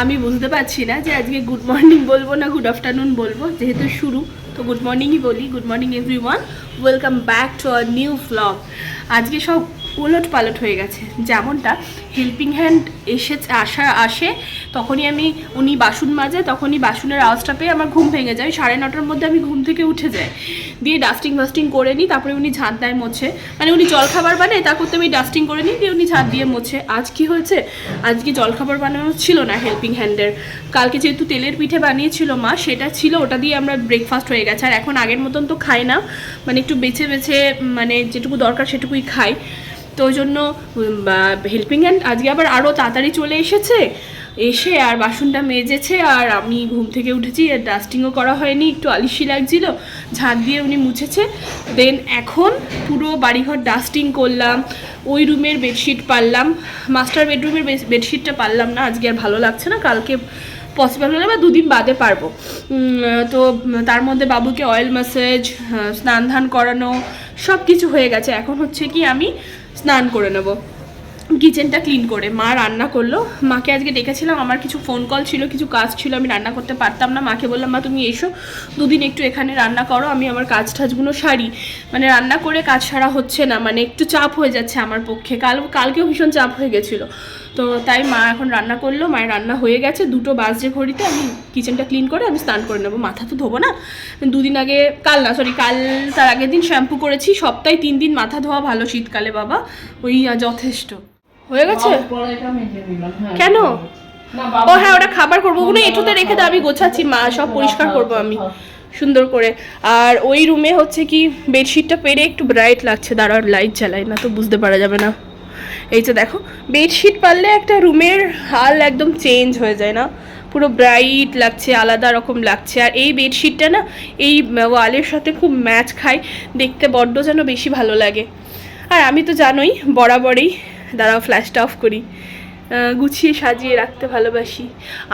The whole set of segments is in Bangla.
আমি বুঝতে পারছি না যে আজকে গুড মর্নিং বলব না গুড আফটারনুন বলব। যেহেতু শুরু, তো গুড মর্নিংই বলি। Good morning everyone welcome back to our new vlog আজকে সব উলট পালট হয়ে গেছে। যেমনটা হেল্পিং হ্যান্ড এসে আসা, আসে, তখনই আমি, উনি বাসন মাজে, তখনই বাসনের আওয়াজটা পেয়ে আমার ঘুম ভেঙে যায়। সাড়ে নটার মধ্যে আমি ঘুম থেকে উঠে যাই। দিয়ে ডাস্টিং ফাস্টিং করে নিই, তারপরে উনি ঝাঁট দেয় মোছে। মানে উনি জলখাবার বানায়, তা করতে আমি ডাস্টিং করে নিই, দিয়ে উনি ঝাঁট দিয়ে মোছে। আজ কি হয়েছে? আজকে জলখাবার বানানো ছিল না হেল্পিং হ্যান্ডের কালকে যেহেতু তেলের পিঠে বানিয়েছিল মা, সেটা ছিল, ওটা দিয়ে আমরা ব্রেকফাস্ট হয়ে গেছে। আর এখন আগের মতন তো খাই না। মানে একটু বেছে বেছে মানে যেটুকু দরকার সেটুকুই খাই। তো ওই জন্য হেল্পিং হ্যান্ড আজকে আবার আরও তাড়াতাড়ি চলে এসেছে। এসে আর বাসনটা মেজেছে আর আমি ঘুম থেকে উঠেছি, আর ডাস্টিংও করা হয়নি, একটু আলিশি লাগছিল, ঝাঁট দিয়ে উনি মুছেছে। দেন এখন পুরো বাড়িঘর ডাস্টিং করলাম, ওই রুমের বেডশিট পারলাম। মাস্টার বেডরুমের বেডশিটটা পারলাম না, আজকে আর ভালো লাগছে না, কালকে পসিবল হলে বা দুদিন বাদে পারব। তো তার মধ্যে বাবুকে অয়েল ম্যাসেজ স্নান ধান করানো সব কিছু হয়ে গেছে। এখন হচ্ছে কি আমি স্নান করে নেব। কিচেনটা ক্লিন করে। মা রান্না করল। মাকে আজকে ডেকেছিলাম। আমার কিছু ফোন কল ছিল, কিছু কাজ ছিল, আমি রান্না করতে পারতাম না। মাকে বললাম, মা, তুমি এসো। দুদিন একটু এখানে রান্না করো। আমি আমার কাজ টাজগুলো সারি। মানে রান্না করে কাজ সারা হচ্ছে না। মানে একটু চাপ হয়ে যাচ্ছে আমার পক্ষে। কাল, কালকেও ভীষণ চাপ হয়ে গেছিল। তো তাই মা এখন রান্না করল। মায়ের রান্না হয়ে গেছে। দুটো বাজে ঘড়িতে। আমি কিচেনটা ক্লিন করে আমি স্নান করে নেব। মাথা তো ধোবো না। দুদিন আগে, কাল না সরি কাল তার আগের দিন শ্যাম্পু করেছি। সপ্তাহে তিন দিন মাথা ধোয়া ভালো শীতকালে, বাবা। ওই যথেষ্ট। হয়ে গেছে? কেন? ও হ্যাঁ ওটা খাবার করব। ওগুলো এঁঠোতে রেখে দাও আমি গোছাচ্ছি মা সব পরিষ্কার করব আমি। সুন্দর করে। আর ওই রুমে হচ্ছে কি বেডশিটটা পেরে একটু ব্রাইট লাগছে দাঁড়াও লাইট জ্বালাই না তো বুঝতে পারা যাবে না। এই যে দেখো বেডশিট পারলে একটা রুমের হাল একদম চেঞ্জ হয়ে যায় না? পুরো ব্রাইট লাগছে আলাদা রকম লাগছে। আর এই বেডশিটটা না এই ওয়ালের সাথে খুব ম্যাচ খায় দেখতে বড্ড যেন বেশি ভালো লাগে। আর আমি তো জানোই বরাবরই দাঁড়াও ফ্ল্যাশটা অফ করি। গুছিয়ে সাজিয়ে রাখতে ভালোবাসি।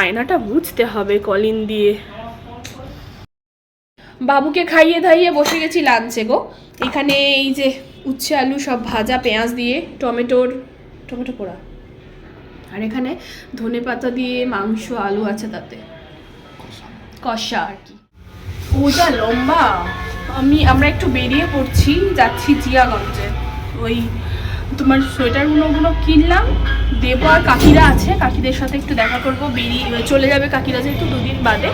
আয়নাটা বুঝতে হবে কলিন দিয়ে। বাবুকে খাইয়ে ধাইয়ে বসে গেছি লাঞ্চে গো। এখানে এই যে উচ্ছে আলু সব ভাজা পেঁয়াজ দিয়ে, টমেটোর, টমেটো পোড়া। আর এখানে ধনে পাতা দিয়ে মাংস, আলু আছে তাতে। কষা আর কি। ওটা লম্বা। আমি, আমরা একটু বেরিয়ে পড়ছি, যাচ্ছি জিয়াগঞ্জে। ওই তোমার সোয়েটারগুলো ওগুলো কিনলাম। দেবো আর কাকিরা আছে কাকিদের সাথে একটু দেখা করব বেরিয়ে চলে যাবে কাকিরা যেহেতু দুদিন বাদে।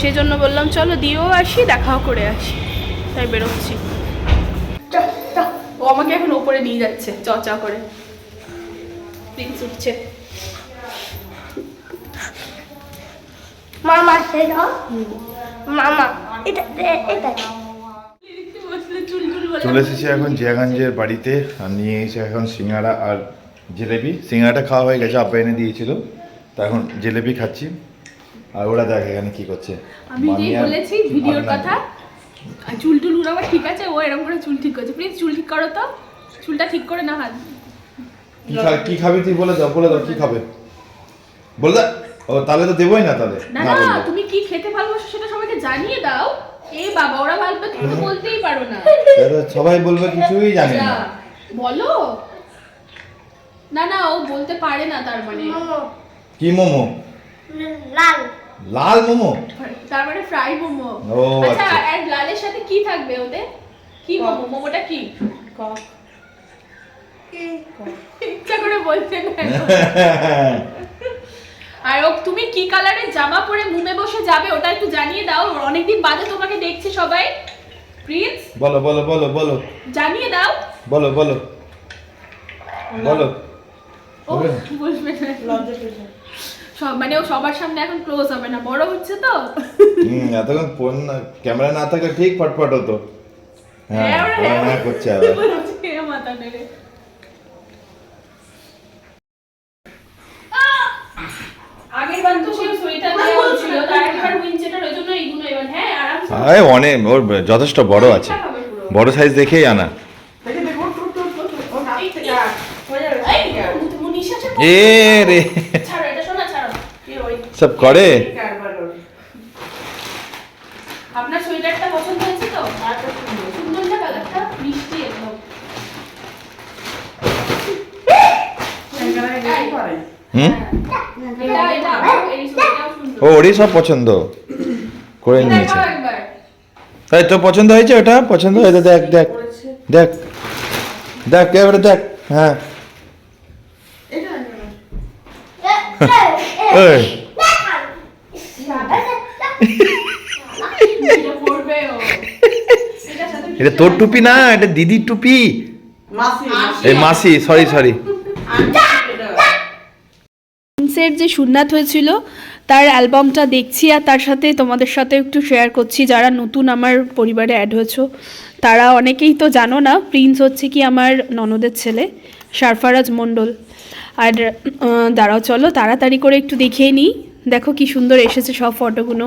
সেই জন্য বললাম চলো দিয়েও আসি দেখাও করে আসি। তাই বেরোচ্ছি। ও আমাকে এখন ওপরে নিয়ে যাচ্ছে চচা করে। প্রিন্স উঠছে। মামা মামা এটা এটা। চুল এসেছি এখন জিয়াগঞ্জের বাড়িতে আর নিয়ে এসে এখন সিঙ্গাড়া আর জিলেবি সিঙ্গাড়াটা খাওয়া হয়ে গেছে আব্বা এনে দিয়েছিল। তা এখন জিলেবি খাচ্ছি। আর ওরা দেখ এখানে কি করছে। আমি বলেছি ভিডিওর কথা চুল টুল উড়াবার ঠিক আছে ও এরকম করে চুল ঠিক করছে। প্লিজ চুল ঠিক করো তো। চুলটা ঠিক করে না হাত। কি খাবি তুই বলে দাও বলে দাও কি খাবে? বলে দাও ও তাহলে তো দেবোই না তাহলে। না না না তুমি কি খেতে ভালোবাসো সেটা সবাইকে জানিয়ে দাও। এই বাবা ওরা তুমি তো বলতেই পারো না। সবাই বলবে কিছুই জানে না। বলো। না না ও বলতে পারে না তার মানে। কি মোমো? লাল। লাল মোমো? তার মানে ফ্রাই মোমো। আচ্ছা আচ্ছা। আর লালের সাথে কি থাকবে ওদের? কি মোমো? মোমোটা কি? ইচ্ছা করে বলছে ও তুমি কি কালারের জামা পরে মুমে বসে যাবে ওটা একটু জানিয়ে দাও। অনেকদিন বাদে তোমাকে দেখছে সবাই। প্রিন্স বলো বলো বলো বলো। জানিয়ে দাও। বলো বলো। বলো। মানে ও সবার সামনে এখন ক্লোজ হবে না। বড় হচ্ছে তো। হুম এতক্ষণ ফোন না- ক্যামেরা না থাকলে ঠিক ফটফট হতো। হ্যাঁ হ্যাঁ, হ্যাঁ। না করছে আবার। মাথা নেড়ে আগের বার তো সেই সোয়েটার দেওয়া হচ্ছিল তার একবার উইঞ্চেটার ওই জন্য এইগুলো এবার হ্যাঁ আরে অনেক ওর যথেষ্ট বড় আছে। বড় সাইজ দেখেই আনা। এ রে। সব করে? আপনার সোয়েটারটা পছন্দ হয়েছে তো? সুন্দর না কালারটা মিষ্টি একদম। হুম? হ্যাঁ। ও ওরই সব পছন্দ। করে নিয়েছে। তাই তো পছন্দ হয়েছে ওটা? পছন্দ হয়েছে? দেখ দেখ দেখ দেখ এবারে দেখ হ্যাঁ। এটা তোর টুপি না এটা দিদির টুপি। এই মাসি। সরি সরি প্রিন্সের যে সুন্নাত হয়েছিল তার অ্যালবামটা দেখছি আর তার সাথে তোমাদের সাথে একটু শেয়ার করছি। যারা নতুন আমার পরিবারে অ্যাড হয়েছো তারা অনেকেই তো জানো না প্রিন্স হচ্ছে কি আমার ননদের ছেলে সারফারাজ মণ্ডল। আর দাঁড়াও চলো তাড়াতাড়ি করে একটু দেখিয়ে নিই। দেখো কি সুন্দর এসেছে সব ফটোগুলো।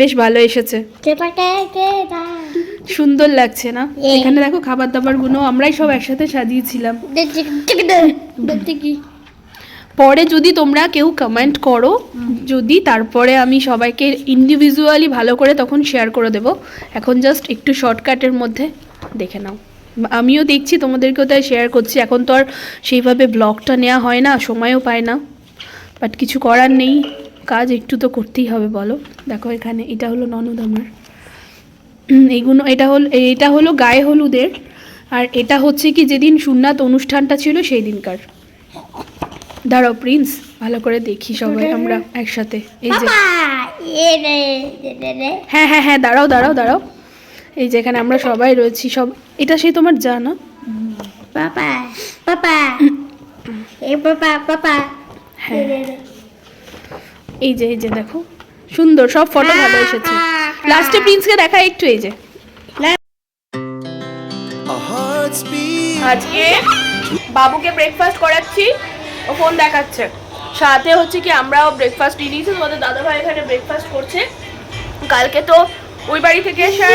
বেশ ভালো এসেছে। সুন্দর লাগছে না? এখানে দেখো খাবার দাবারগুলো আমরাই সব একসাথে সাজিয়েছিলাম। পরে যদি তোমরা কেউ কমেন্ট করো যদি তারপরে আমি সবাইকে ইন্ডিভিজুয়ালি ভালো করে তখন শেয়ার করে দেব। এখন জাস্ট একটু শর্টকাটের মধ্যে দেখে নাও। আমিও দেখছি তোমাদেরকেও তাই শেয়ার করছি। এখন তো আর সেইভাবে ব্লগটা নেওয়া হয় না সময়ও পায় না। বাট কিছু করার নেই কাজ একটু তো করতেই হবে বলো। দেখো এখানে এটা হলো ননদ আমার। এইগুলো এটা হল এটা হলো গায়ে হলুদের। আর এটা হচ্ছে কি যেদিন সুন্নাত অনুষ্ঠানটা ছিল সেই দিনকার দাঁড়াও প্রিন্স ভালো করে দেখি সবাই আমরা একসাথে। এই যে হ্যাঁ হ্যাঁ হ্যাঁ দাঁড়াও দাঁড়াও দাঁড়াও। এই যে এখানে আমরা সবাই রয়েছি সব এটা সেই তোমার papa, papa. হ্যাঁ। এই যে এই যে দেখো। সুন্দর সব ফটো ভালো এসেছে। লাস্টে প্রিন্সকে দেখা একটু এই যে. আজকে বাবুকে ব্রেকফাস্ট করাচ্ছি। ও ফোন দেখাচ্ছে। সাথে হচ্ছে কি আমরাও ব্রেকফাস্ট নিয়ে নিয়েছি, তোমাদের দাদাভাই এখানে ব্রেকফাস্ট করছে। কালকে তো ওই বাড়ি থেকে এসে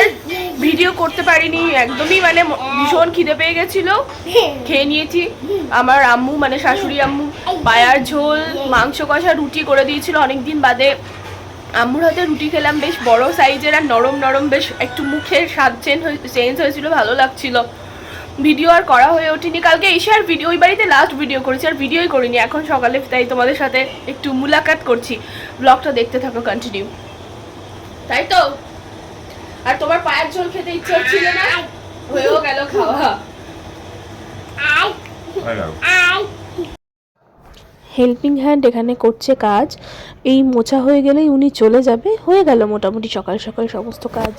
ভিডিও করতে পারিনি, একদমই মানে ভীষণ খিদে পেয়ে গেছিল। খেয়ে নিয়েছি। আমার আম্মু মানে শাশুড়ি আম্মু, পায়ার ঝোল, মাংস কষা, রুটি করে দিয়েছিল। অনেক দিন বাদে আম্মুর হাতে রুটি খেলাম, বেশ বড় সাইজের আর নরম নরম, বেশ একটু মুখের স্বাদ চেঞ্জ চেঞ্জ হয়েছিল, ভালো লাগছিল। ভিডিও আর করা হয়ে ওঠেনি। কালকে এসে আর ভিডিও ওই বাড়িতে লাস্ট ভিডিও করেছি আর ভিডিওই করিনি। এখন সকালে তাই তোমাদের সাথে একটু মুলাকাত করছি। ব্লগটা দেখতে থাকো কন্টিনিউ তাই তো? আর তোমার পায়ের ঝোল খেতে ইচ্ছে হচ্ছিল না? হয়েও গেল খাওয়া। হেল্পিং হ্যান্ড এখানে করছে কাজ। এই মোছা হয়ে গেলেই উনি চলে যাবে। হয়ে গেল মোটামুটি সকাল সকাল সমস্ত কাজ।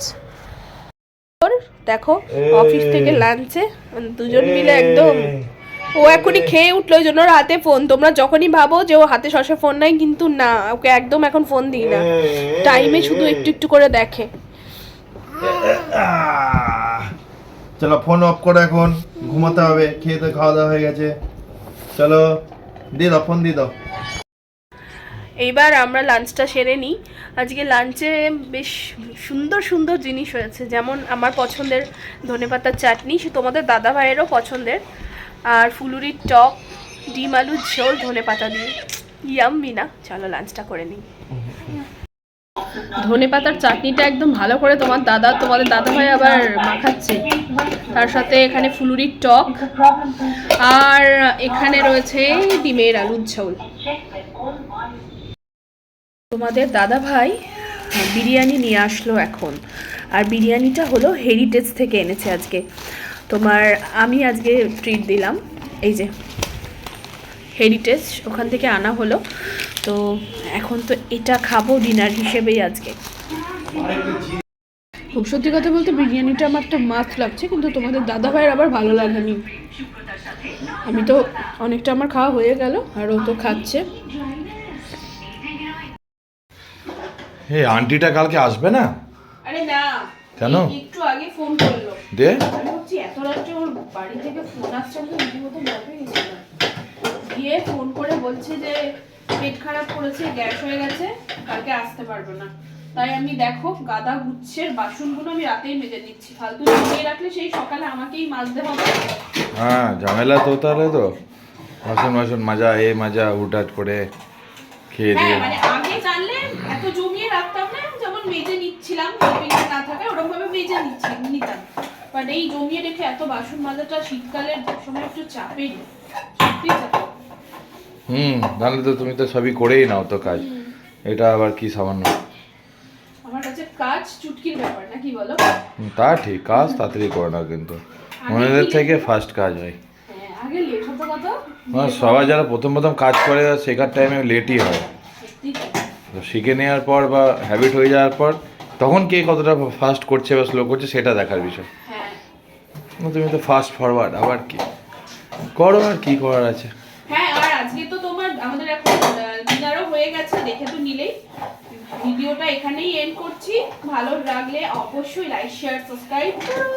দেখো অফিস থেকে লাঞ্চে দুজন মিলে একদম। ও এখনই খেয়ে উঠল ওই জন্য ওর হাতে ফোন তোমরা যখনই ভাবো যে ও হাতে শশা ফোন নাই কিন্তু না ওকে একদম এখন ফোন দিই না। টাইমে শুধু একটু একটু করে দেখে। চলো ফোন অফ করো এখন। ঘুমাতে হবে খেয়ে তো খাওয়া দাওয়া হয়ে গেছে। চলো দিয়ে দাও ফোন দিয়ে দাও। এইবার আমরা লাঞ্চটা সেরে নিই। আজকে লাঞ্চে বেশ সুন্দর সুন্দর জিনিস হয়েছে। যেমন আমার পছন্দের ধনেপাতার চাটনি, সে তোমাদের দাদা ভাইয়েরও পছন্দের। আর ফুলুরির টক, ডিম আলুর ঝোল ধনেপাতা দিয়ে। ইয়াম্মি না। চলো লাঞ্চটা করে নিই। ধনেপাতার চাটনিটা একদম ভালো করে তোমার দাদা, তোমাদের দাদা ভাই আবার মাখাচ্ছে। তার সাথে এখানে ফুলুরির টক। আর এখানে রয়েছে ডিমের আলুর ঝোল। তোমাদের দাদা ভাই বিরিয়ানি নিয়ে আসলো এখন। আর বিরিয়ানিটা হলো হেরিটেজ থেকে এনেছে আজকে। তোমার, আমি আজকে ট্রিট দিলাম। এই যে হেরিটেজ ওখান থেকে আনা হলো। তো এখন তো এটা খাব ডিনার হিসেবেই আজকে। খুব সত্যি কথা বলতে বিরিয়ানিটা আমার তো মাছ লাগছে, কিন্তু তোমাদের দাদা ভাইয়ের আবার ভালো লাগেনি আমি তো অনেকটা আমার খাওয়া হয়ে গেল, আর ও তো খাচ্ছে। হে আন্টিটা কালকে আসবে না? আরে না কেন? একটু আগে ফোন করল। দে। ভাবছি এত রাত্রে ওর বাড়ি থেকে ফোন আসছে আমি রীতিমতো ভয় গিয়ে ফোন করে বলছে যে পেট খারাপ করেছে গ্যাস হয়ে গেছে কালকে আসতে পারবে না। তাই আমি দেখো গাদা গুচ্ছের বাসনগুলো আমি রাতেই মেজে দিচ্ছি ফালতু জমিয়ে রাখলে সেই সকালে আমাকেই মাজতে হবে। হ্যাঁ ঝামেলা তো তাহলে তো। বাসন বাসন মাজা এ মাজা উঠাট করে খেয়ে দিয়ে হ্যাঁ মানে আগে জানলে এত জমিয়ে রাখতাম না যেমন মেজে নিচ্ছিলাম না থাকে ওরকম ভাবে মেজে নিচ্ছি নিতাম। বাট এই জমিয়ে রেখে এত বাসন মাজাটা শীতকালের সময় একটু চাপের সত্যি চাপ হুম নাহলে তো তুমি তো সবই করেই নাও তো কাজ। এটা আবার কি সামান্য? আমার কাছে কাজ চুটকির ব্যাপার না কি বলো তা ঠিক কাজ তাড়াতাড়ি করে নাও কিন্তু। মনেদের থেকে ফার্স্ট কাজ হয়। হ্যাঁ সবাই যারা প্রথম প্রথম কাজ করে শেখার টাইমে লেটই হয়। তো। শিখে নেওয়ার পর বা হ্যাবিট হয়ে যাওয়ার পর তখন কে কতটা ফাস্ট করছে বা স্লো করছে সেটা দেখার বিষয়। হ্যাঁ। তুমি তো ফাস্ট ফরওয়ার্ড আবার কি? করো আর কি করার আছে? হ্যাঁ আর আজকে তো তোমার আমাদের এখন ডিনারও হয়ে গেছে দেখে তো নিলেই। ভিডিওটা এখানেই এন্ড করছি। ভালো লাগলে অবশ্যই লাইক শেয়ার সাবস্ক্রাইব করো।